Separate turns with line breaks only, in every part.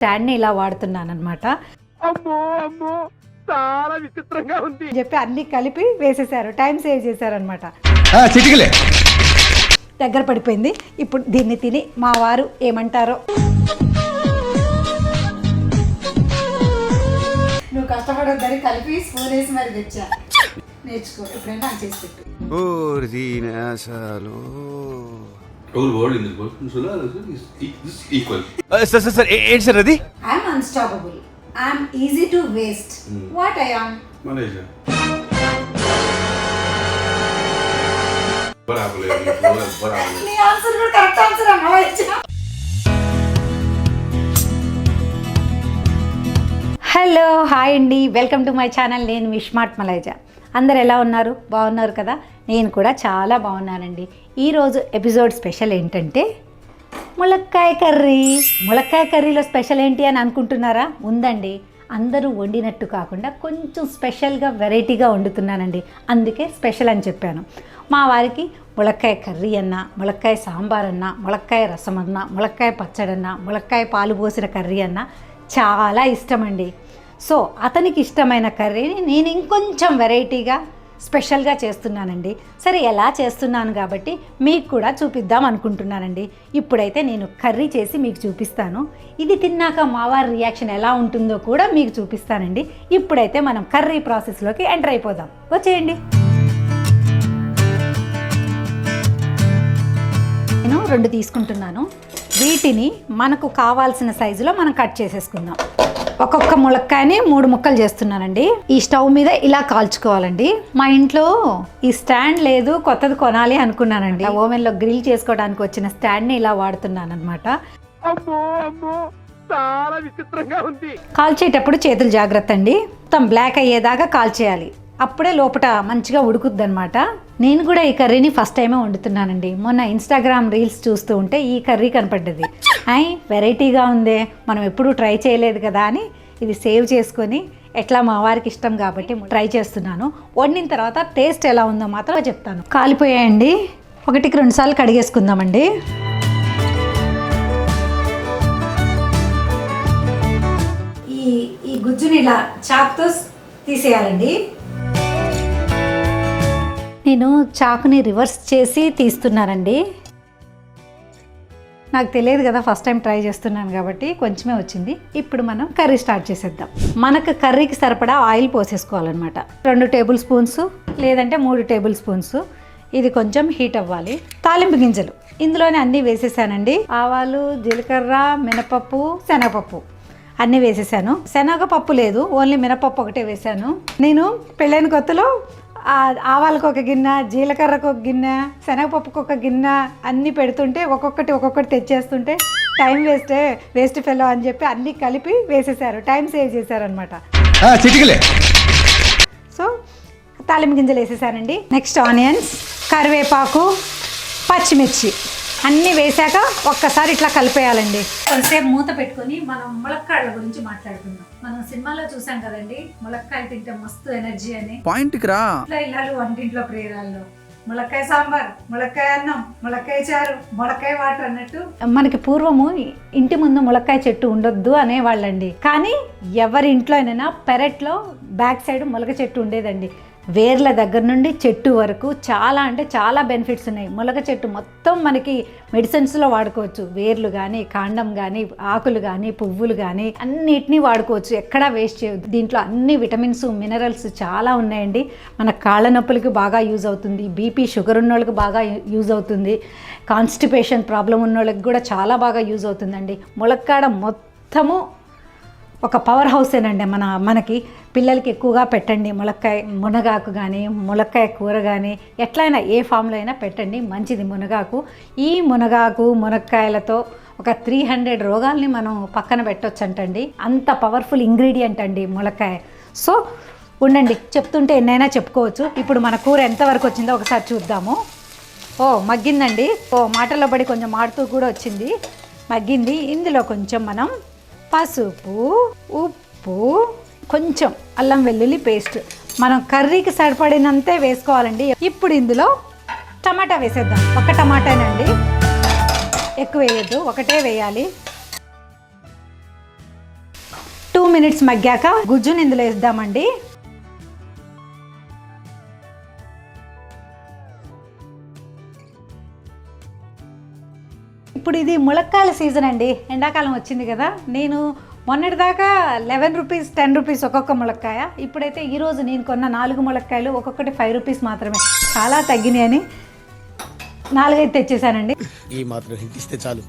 స్టాండ్ని ఇలా వాడుతున్నాను అనమాట
అమ్మో అమ్మో చాలా విచిత్రంగా ఉంది.
చెప్పి అన్ని కలిపి వేసేసారు టైం సేవ్ చేశారనమాట దగ్గర పడిపోయింది. ఇప్పుడు దీన్ని తిని మా వారు ఏమంటారో. నువ్వు కష్టపడొద్దని కలిపి స్పూన్ వేసి మరి తెచ్చా. నేర్చుకో. ఎప్పుడైనా చేసి పెట్టు
whole world in the world. And solar husband is e- this is equal.
Sir sir sir ఏంటి సార్ అది
I'm unstoppable. I'm easy to waste. What I am.
Malaysia. బరాబర్ బరాబర్
నీ ఆన్సర్ కూడా కరెక్ట్ ఆన్సర్ అమ్మవచ్చు హలో హాయ్ అండి welcome to my channel నేను విష్మార్ట్ మలైజా అందరు ఎలా ఉన్నారు బాగున్నారు కదా నేను కూడా చాలా బాగున్నానండి. ఈరోజు ఎపిసోడ్ స్పెషల్ ఏంటంటే ములక్కాయ కర్రీ. ములక్కాయ కర్రీలో స్పెషల్ ఏంటి అని అనుకుంటున్నారా? ఉందండి. అందరూ వండినట్టు కాకుండా కొంచెం స్పెషల్గా వెరైటీగా వండుతున్నానండి. అందుకే స్పెషల్ అని చెప్పాను. మా వారికి ములక్కాయ కర్రీ అన్నా ములక్కాయ సాంబార్ అన్నా ములక్కాయ రసం అన్నా ములక్కాయ పచ్చడన్నా ములక్కాయ పాలు పోసిన కర్రీ అన్నా చాలా ఇష్టమండి. సో అతనికి ఇష్టమైన కర్రీని నేను ఇంకొంచెం వెరైటీగా స్పెషల్గా చేస్తున్నానండి. సరే ఎలా చేస్తున్నాను కాబట్టి మీకు కూడా చూపిద్దాం అనుకుంటున్నానండి. ఇప్పుడైతే నేను కర్రీ చేసి మీకు చూపిస్తాను. ఇది తిన్నాక మావారి రియాక్షన్ ఎలా ఉంటుందో కూడా మీకు చూపిస్తానండి. ఇప్పుడైతే మనం కర్రీ ప్రాసెస్లోకి ఎంటర్ అయిపోదాం. వచ్చేయండి. నేను రెండు తీసుకుంటున్నాను. వీటిని మనకు కావాల్సిన సైజులో మనం కట్ చేసేసుకుందాం. ఒక్కొక్క ములక్కాయని మూడు ముక్కలు చేస్తున్నానండి. ఈ స్టవ్ మీద ఇలా కాల్చుకోవాలండి. మా ఇంట్లో ఈ స్టాండ్ లేదు కొత్తది కొనాలి అనుకున్నానండి. ఓవెన్లో గ్రిల్ చేసుకోవడానికి వచ్చిన స్టాండ్ని ఇలా వాడుతున్నాను అనమాట
అమ్మో అమ్మో చాలా విచిత్రంగా ఉంది.
కాల్చేటప్పుడు చేతులు జాగ్రత్త అండి. మొత్తం బ్లాక్ అయ్యేదాకా కాల్చేయాలి. అప్పుడే లోపల మంచిగా ఉడుకుద్ది అనమాట నేను కూడా ఈ కర్రీని ఫస్ట్ టైమే వండుతున్నానండి. మొన్న ఇన్స్టాగ్రామ్ రీల్స్ చూస్తూ ఉంటే ఈ కర్రీ కనపడ్డది. అయ్ వెరైటీగా ఉందే. మనం ఎప్పుడూ ట్రై చేయలేదు కదా అని ఇది సేవ్ చేసుకొని ఎట్లా మా వారికి ఇష్టం కాబట్టి ట్రై చేస్తున్నాను. వండిన తర్వాత టేస్ట్ ఎలా ఉందో మాత్రం చెప్తాను. కాలిపోయాయండి. ఒకటికి రెండు సార్లు కడిగేసుకుందామండి. ఈ ఈ గుజ్జుని ఇలా చాకుతో తీసేయాలండి. నేను చాకుని రివర్స్ చేసి తీస్తున్నానండి. నాకు తెలియదు కదా ఫస్ట్ టైం ట్రై చేస్తున్నాను కాబట్టి కొంచెమే వచ్చింది. ఇప్పుడు మనం కర్రీ స్టార్ట్ చేసేద్దాం. మనకు కర్రీకి సరిపడా ఆయిల్ పోసేసుకోవాలన్నమాట. రెండు టేబుల్ స్పూన్స్ లేదంటే మూడు టేబుల్ స్పూన్స్ ఇది కొంచెం హీట్ అవ్వాలి. తాలింపు గింజలు. ఇందులోనే అన్నీ వేసేసానండి. ఆవాలు జీలకర్ర మినపప్పు శనగపప్పు. అన్నీ వేసేసాను. శనగపప్పు లేదు ఓన్లీ మినపప్పు ఒకటే వేసాను. నేను పెళ్ళైన కొత్తలో ఆవాలకు ఒక గిన్నె జీలకర్రకు ఒక గిన్నె శనగపప్పుకు ఒక గిన్నె అన్నీ పెడుతుంటే ఒక్కొక్కటి ఒక్కొక్కటి తెచ్చేస్తుంటే టైం వేస్టే వేస్ట్ ఫెలో అని చెప్పి అన్నీ కలిపి వేసేసారు టైం సేవ్ చేశారనమాట సో తాలింపు గింజలు వేసేసానండి. నెక్స్ట్ ఆనియన్స్ కరివేపాకు పచ్చిమిర్చి. అన్నీ వేశాక ఒక్కసారి ఇట్లా కలిపేయాలండి. కొంతసేపు మూత పెట్టుకొని మనం ములక్కాళ్ళ గురించి మాట్లాడుకుందాం. మనం సినిమాలో చూసాం కదండి ములక్కాయ తింటే మస్తు ఎనర్జీ అని.
పాయింట్కి రా.
ఇంట్లో ఇల్లాలు వంటింట్లో ప్రేరాల్లో ములక్కాయ సాంబార్ ములక్కాయ అన్నం ములక్కాయ చారు ములక్కాయ వాటర్ అన్నట్టు. మనకి పూర్వము ఇంటి ముందు ములక్కాయ చెట్టు ఉండొద్దు అనేవాళ్ళండి. కానీ ఎవరి ఇంట్లో అయినా పెరట్లో బ్యాక్ సైడ్ ములక చెట్టు ఉండేదండి. వేర్ల దగ్గర నుండి చెట్టు వరకు చాలా అంటే చాలా బెనిఫిట్స్ ఉన్నాయి. మొలక చెట్టు మొత్తం మనకి మెడిసిన్స్లో వాడుకోవచ్చు. వేర్లు కానీ కాండం కానీ ఆకులు కానీ పువ్వులు కానీ అన్నిటినీ వాడుకోవచ్చు. ఎక్కడా వేస్ట్ చేయవద్దు దీంట్లో అన్ని విటమిన్స్ మినరల్స్ చాలా ఉన్నాయండి. మన కాళ్ళ నొప్పులకి బాగా యూజ్ అవుతుంది. బీపీ షుగర్ ఉన్న వాళ్ళకి బాగా యూజ్ అవుతుంది. కాన్స్టిపేషన్ ప్రాబ్లం ఉన్న వాళ్ళకి కూడా చాలా బాగా యూజ్ అవుతుందండి. ములక్కాడ మొత్తము ఒక పవర్ హౌసేనండి మన మనకి పిల్లలకి ఎక్కువగా పెట్టండి. మునక్కాయ మునగాకు కానీ ములక్కాయ కూర కానీ ఎట్లయినా ఏ ఫామ్లో అయినా పెట్టండి. మంచిది మునగాకు. ఈ మునగాకు మునక్కాయలతో ఒక త్రీ హండ్రెడ్ రోగాల్ని మనం పక్కన పెట్టొచ్చంటండి. అంత పవర్ఫుల్ ఇంగ్రీడియంట్ అండి ములక్కాయ. సో ఉండండి. చెప్తుంటే ఎన్నైనా చెప్పుకోవచ్చు. ఇప్పుడు మన కూర ఎంతవరకు వచ్చిందో ఒకసారి చూద్దాము. ఓ మగ్గిందండి. ఓ మాటల్లో పడి కొంచెం మాడుతూ కూడా వచ్చింది. మగ్గింది. ఇందులో కొంచెం మనం పసుపు ఉప్పు కొంచెం అల్లం వెల్లుల్లి పేస్ట్. మనం కర్రీకి సరిపడినంతే వేసుకోవాలండి. ఇప్పుడు ఇందులో టమాటా వేసేద్దాం. ఒక టమాటానండి. ఎక్కువ వేయద్దు ఒకటే వేయాలి. టూ మినిట్స్ మగ్గాక గుజ్జుని ఇందులో వేద్దామండి. ఇప్పుడు ఇది ములక్కాయల సీజన్ అండి. ఎండాకాలం వచ్చింది కదా. నేను మొన్నటిదాకా లెవెన్ రూపీస్ టెన్ రూపీస్ ఒక్కొక్క ములక్కాయ. ఇప్పుడైతే ఈరోజు నేను కొన్న నాలుగు ములక్కాయలు ఒక్కొక్కటి ఫైవ్ రూపీస్ మాత్రమే. చాలా తగ్గినాయని నాలుగైదు తెచ్చేసానండి.
ఈ మాత్రం ఇస్తే చాలు.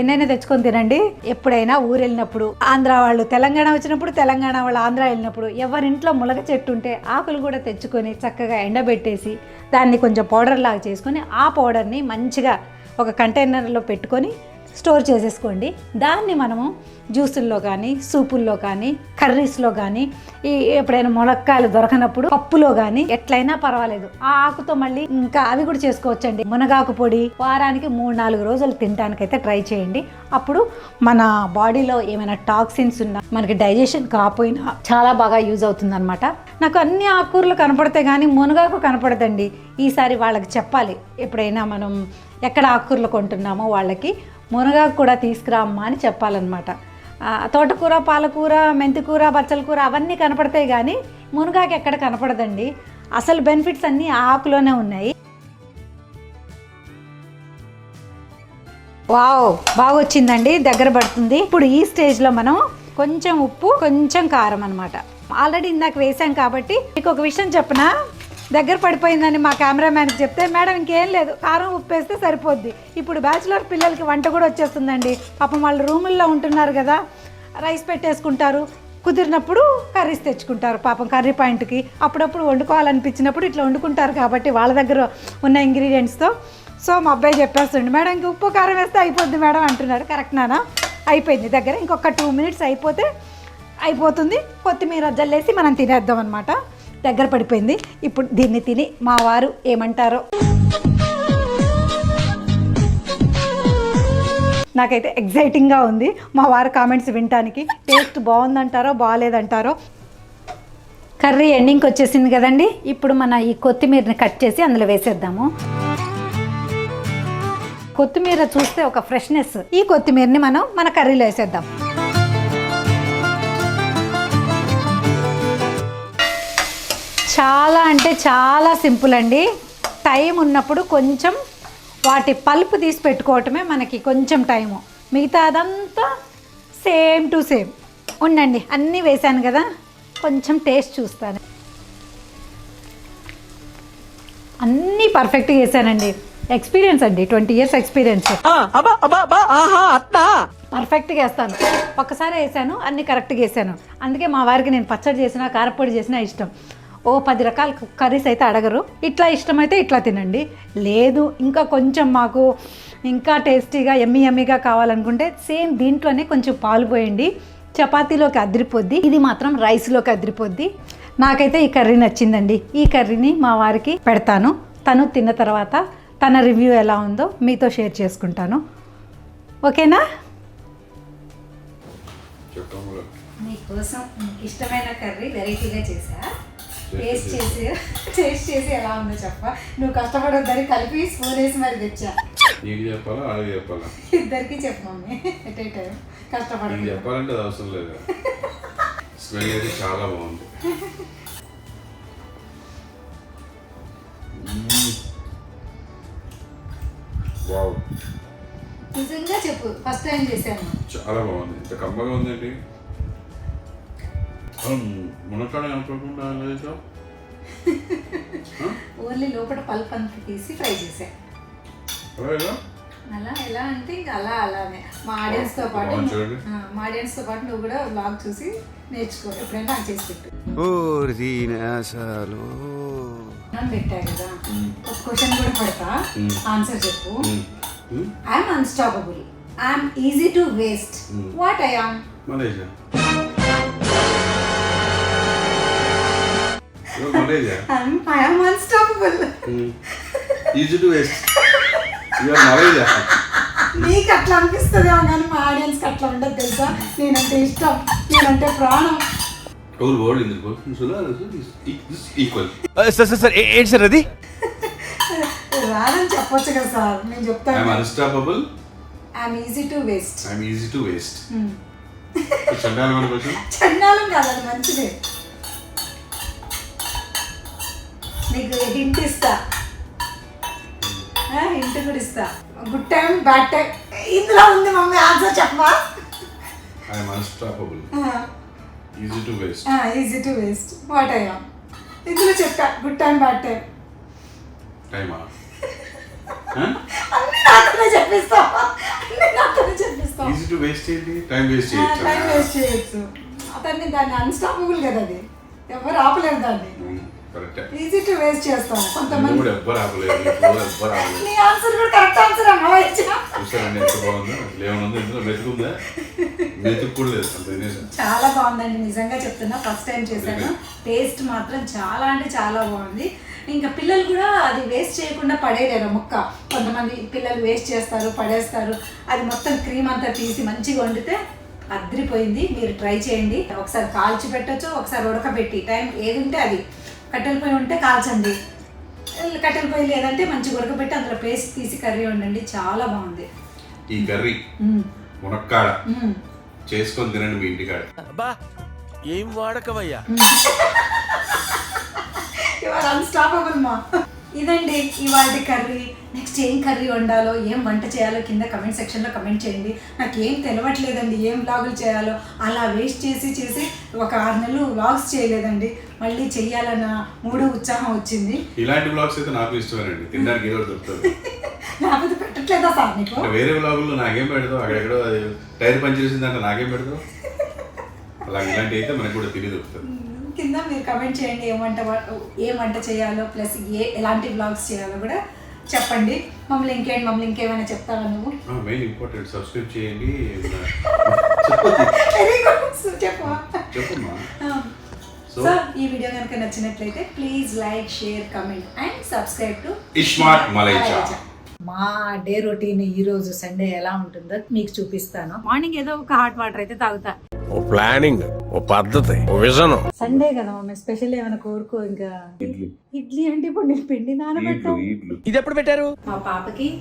ఎన్నైనా తెచ్చుకొని తినండి. ఎప్పుడైనా ఊరు వెళ్ళినప్పుడు ఆంధ్ర వాళ్ళు తెలంగాణ వచ్చినప్పుడు తెలంగాణ వాళ్ళు ఆంధ్ర వెళ్ళినప్పుడు ఎవరింట్లో ములగ చెట్టు ఉంటే ఆకులు కూడా తెచ్చుకొని చక్కగా ఎండబెట్టేసి దాన్ని కొంచెం పౌడర్ లాగా చేసుకొని ఆ పౌడర్ని మంచిగా ఒక కంటైనర్లో పెట్టుకొని స్టోర్ చేసేసుకోండి. దాన్ని మనము జ్యూసుల్లో కానీ సూపుల్లో కానీ కర్రీస్లో కానీ ఈ ఎప్పుడైనా మునక్కాయలు దొరకనప్పుడు పప్పులో కానీ ఎట్లయినా పర్వాలేదు. ఆ ఆకుతో మళ్ళీ ఇంకా అవి కూడా చేసుకోవచ్చండి. మునగాకు పొడి వారానికి మూడు నాలుగు రోజులు తినడానికైతే ట్రై చేయండి. అప్పుడు మన బాడీలో ఏమైనా టాక్సిన్స్ ఉన్నా మనకి డైజెషన్ కాకపోయినా చాలా బాగా యూజ్ అవుతుందన్నమాట. నాకు అన్ని ఆకుకూరలు కనపడతాయి కానీ మునగాకు కనపడదండి. ఈసారి వాళ్ళకి చెప్పాలి. ఎప్పుడైనా మనం ఎక్కడ ఆకుకూరలు కొంటున్నామో వాళ్ళకి మునగాకు కూడా తీసుకురామ్మా అని చెప్పాలన్నమాట. తోటకూర పాలకూర మెంతికూర బచ్చల కూర అవన్నీ కనపడతాయి కానీ మునగాకు ఎక్కడ కనపడదండి. అసలు బెనిఫిట్స్ అన్నీ ఆ ఆకులోనే ఉన్నాయి. వావ్ బాగా వచ్చిందండి దగ్గర పడుతుంది. ఇప్పుడు ఈ స్టేజ్లో మనం కొంచెం ఉప్పు కొంచెం కారం అనమాట ఆల్రెడీ ఇందాక వేసాం కాబట్టి మీకు ఒక విషయం చెప్పనా? దగ్గర పడిపోయిందని మా కెమెరామ్యాన్కి చెప్తే మేడం ఇంకేం లేదు కారం ఉప్పేస్తే సరిపోద్ది. ఇప్పుడు బ్యాచులర్ పిల్లలకి వంట కూడా వచ్చేస్తుందండి. పాపం వాళ్ళు రూముల్లో ఉంటున్నారు కదా రైస్ పెట్టేసుకుంటారు. కుదిరినప్పుడు కర్రీస్ తెచ్చుకుంటారు పాపం కర్రీ పాయింట్కి. అప్పుడప్పుడు వండుకోవాలనిపించినప్పుడు ఇట్లా వండుకుంటారు కాబట్టి వాళ్ళ దగ్గర ఉన్న ఇంగ్రీడియంట్స్తో. సో మా అబ్బాయి చెప్పేస్తుండే మేడం ఇంక ఉప్పు కారం వేస్తే అయిపోద్ది మేడం అంటున్నారు కరెక్ట్ నానా? అయిపోయింది. దగ్గర ఇంకొక టూ మినిట్స్ అయిపోతే అయిపోతుంది. కొత్తిమీర జల్లేసి మనం తినేద్దాం అనమాట దగ్గర పడిపోయింది. ఇప్పుడు దీన్ని తిని మా వారు ఏమంటారో? నాకైతే ఎగ్జైటింగ్గా ఉంది. మా వారి కామెంట్స్ వినటానికి టేస్ట్ బాగుందంటారో బాగాలేదంటారో కర్రీ ఎండింగ్కి వచ్చేసింది కదండి. ఇప్పుడు మన ఈ కొత్తిమీరని కట్ చేసి అందులో వేసేద్దాము. కొత్తిమీర చూస్తే ఒక ఫ్రెష్నెస్. ఈ కొత్తిమీరని మనం మన కర్రీలో వేసేద్దాం. చాలా అంటే చాలా సింపుల్ అండి. టైం ఉన్నప్పుడు కొంచెం వాటి పల్పు తీసి పెట్టుకోవటమే మనకి కొంచెం టైము. మిగతా అదంతా సేమ్ టు సేమ్. ఉండండి అన్నీ వేశాను కదా. కొంచెం టేస్ట్ చూస్తాను. అన్నీ పర్ఫెక్ట్గా వేసానండి ఎక్స్పీరియన్స్ అండి ట్వంటీ ఇయర్స్ ఎక్స్పీరియన్స్. పర్ఫెక్ట్గా వేస్తాను ఒక్కసారి వేసాను అన్ని కరెక్ట్గా వేసాను అందుకే మా వారికి నేను పచ్చడి చేసినా కారపొడి చేసినా ఇష్టం. ఓ పది రకాల కర్రీస్ అయితే అడగరు. ఇట్లా ఇష్టమైతే ఇట్లా తినండి. లేదు ఇంకా కొంచెం మాకు ఇంకా టేస్టీగా ఎమ్మి ఎమ్మిగా కావాలనుకుంటే సేమ్ దీంట్లోనే కొంచెం పాలు పోయండి. చపాతీలోకి అదిరిపోద్ది. ఇది మాత్రం రైస్లోకి అదిరిపోద్ది. నాకైతే ఈ కర్రీ నచ్చిందండి. ఈ కర్రీని మా వారికి పెడతాను. తను తిన్న తర్వాత తన రివ్యూ ఎలా ఉందో మీతో షేర్ చేసుకుంటాను. ఓకేనా? నీకోసం ఇష్టమైన కర్రీ వెరైటీగా చేసా. టేస్ట్ చేసి. టేస్ట్ చేసి ఎలా ఉందో చెప్ప నువ్వు కష్టపడొద్దని కలిపి స్పూన్ వేసి మరి తెచ్చా?
నీకు చెప్పాలా అలాగే చెప్పాలా?
ఇద్దరికి చెప్పు మమ్మీ. ఎట్ ఏ టైం
నీకు
కష్టపడదు
చెప్పాలంటే అది అవసరం లేదు స్మెల్ అయితే చాలా బాగుంది. వావ్.
నిజంగా చెప్పు ఫస్ట్ టైం చేశాను.
చాలా బాగుంది. ఇంత కమ్మగా ఉందండి మునక్కాడ అనుకోకుండా ఎలా చేసావు?
ఓన్లీ లోపల పల్ప్ అంతా తీసి ఫ్రై
అలాగేగా
అలా ఎలా అంటే ఇంకా అలా అలానే. మా ఆడియన్స్తో పాటు
బాగుంది చూడండి.
ఆ, మా ఆడియన్స్తో పాటు నువ్వు కూడా బ్లాగ్ చూసి నేర్చుకో. ఎప్పుడైనా నాకు చేసి పెట్టు. పెట్టా కదా. ఒక క్వశ్చన్ కూడా పెడతా. ఆన్సర్ చెప్పు? I'm unstoppable I'm easy to waste. What I am
Malaysia
నీకు అట్లా అనిపిస్తుందేమో కానీ మా ఆడియన్స్కి అట్లా ఉండదు తెలుసా? నేనంటే ఇష్టం నేనంటే ప్రాణం.
Whole world in the person solar is is equal.
Sir sir sir ఏ- ఏంటి సార్ అది?
రాదని చెప్పొచ్చు కదా సార్ నేను
I'm
చెప్తాను
unstoppable.
I'm easy to waste
I'm easy to waste. చండాలమైన question
చండాలం కాదు అది మంచిదే. నీకు హింట్ ఇస్తా. హింట్ కూడా ఇస్తా. గుడ్ టైం బ్యాడ్ టైం ఇందులో ఉంది mummy answer చెప్పమా?
I'm unstoppable easy to waste
easy to waste what అయ్యా ఇందులో చెప్పా గుడ్ టైం బ్యాడ్ టైం
టైమా
అన్ని నాతోనే చెప్పిస్తావు? అన్ని నాతోనే చెప్పిస్తావు?
ఈజీ టు వేస్ట్ ఏంటి? టైం వేస్ట్
టైం
చేయొచ్చు?
వేస్ట్ చేయొచ్చు. అతన్ని దాన్ని అన్స్టాపబుల్ కదా అది. ఎవరు ఆపలేరు దాన్ని.
కరెక్టే
ఈజీ టు వేస్ట్ చేస్తాను కొంతమంది
కూడా ఎవ్వరు ఆపలేదు ఇప్పుడు ఎవ్వరు ఆపలేదు.
నీ ఆన్సర్ కూడా కరెక్ట్ ఆన్సర్ అమ్మా ఇచ్చిన
చూసారండి ఎంత బాగుందో? అసలు ఏమైనా ఇందులో మెతుకుందా మెతుకు కూడా లేదు అంత తినేసాను
చాలా బాగుందండి నిజంగా చెప్తున్నా. ఫస్ట్ టైం చేశాను. టేస్ట్ మాత్రం చాలా అంటే చాలా బాగుంది. ఇంకా పిల్లలు కూడా అది వేస్ట్ చేయకుండా పడేయలేరు ముక్క. కొంతమంది పిల్లలు వేస్ట్ చేస్తారు పడేస్తారు. అది మొత్తం క్రీమ్ అంతా తీసి మంచిగా వండితే అద్రిపోయింది. మీరు ట్రై చేయండి. ఒకసారి కాల్చి పెట్టచ్చు ఒకసారి ఉడకబెట్టి. టైం ఏది ఉంటే అది. కట్టెల పొయ్యి ఉంటే కాల్చండి. కట్టెల పొయ్యి లేదంటే మంచిగా ఉడకబెట్టి అందులో పేస్ట్ తీసి కర్రీ వండండి. చాలా బాగుంది.
ఈ కర్రీ. మునక్కాడ. చేసుకొని తినండి మీ ఇంటికాడ.
అబ్బా ఏం వాడకవయ్యా
అన్స్టాపబుల్ మా. ఇదండి ఇవాళ కర్రీ. నెక్స్ట్ ఏం కర్రీ వండాలో ఏం వంట చేయాలో కింద కమెంట్ సెక్షన్లో కమెంట్ చేయండి. నాకు ఏం తెలవట్లేదండి ఏం వ్లాగులు చేయాలో. అలా వేస్ట్ చేసి చేసి ఒక ఆరు నెలలు వ్లాగ్స్ చేయలేదండి. మళ్ళీ చెయ్యాలన్న మూడు ఉత్సాహం వచ్చింది.
ఇలాంటి బ్లాగ్స్ అయితే నాకు ఇష్టమేనండి. తినడానికి ఏదో దొరుకుతుంది
లేకపోతే పెట్టట్లేదా సార్ నీకు
అంటే వేరే బ్లాగుల్లో నాకేం పెడతావు? అక్కడెక్కడో టైర్ పని చేసిందంటే నాకేం పెడతావు? అలా ఇలాంటి అయితే మనకు కూడా తిని దొరుకుతుంది
కింద మీరు కమెంట్ చేయండి ఏం వంట వ- ఏం వంట చేయాలో ప్లస్ ఏ ఎలాంటి వ్లాగ్స్ చేయాలో కూడా చెప్పండి. మమ్మల్ని ఇంకేంటి మమ్మల్ని ఇంకేమైనా చెప్తావా నువ్వు?
మెయిన్ ఇంపార్టెంట్ సబ్స్క్రైబ్ చేయండి.
వెరీ గుడ్ చెప్పు.
చెప్పమ్మా.
సో ఈ వీడియో కనుక నచ్చినట్లయితే please like share comment and subscribe to
ismart Malaysia
మా డే రొటీన్ ఈ రోజు సండే ఎలా ఉంటుందో మీకు చూపిస్తాను. మార్నింగ్ ఏదో ఒక హాట్ వాటర్ అయితే తాగుతా.
ఓ ప్లానింగ్ ఓ పద్ధతి ఓ విజన్.
సండే కదా మమ్మీ స్పెషల్ ఏమైనా కోరుకో ఇంకా? ఇడ్లీ. అంటే ఇప్పుడు నేను పిండి నానబెట్టాను.
ఈడ్లు
ఇది ఎప్పుడు పెట్టారు?
మా పాపకి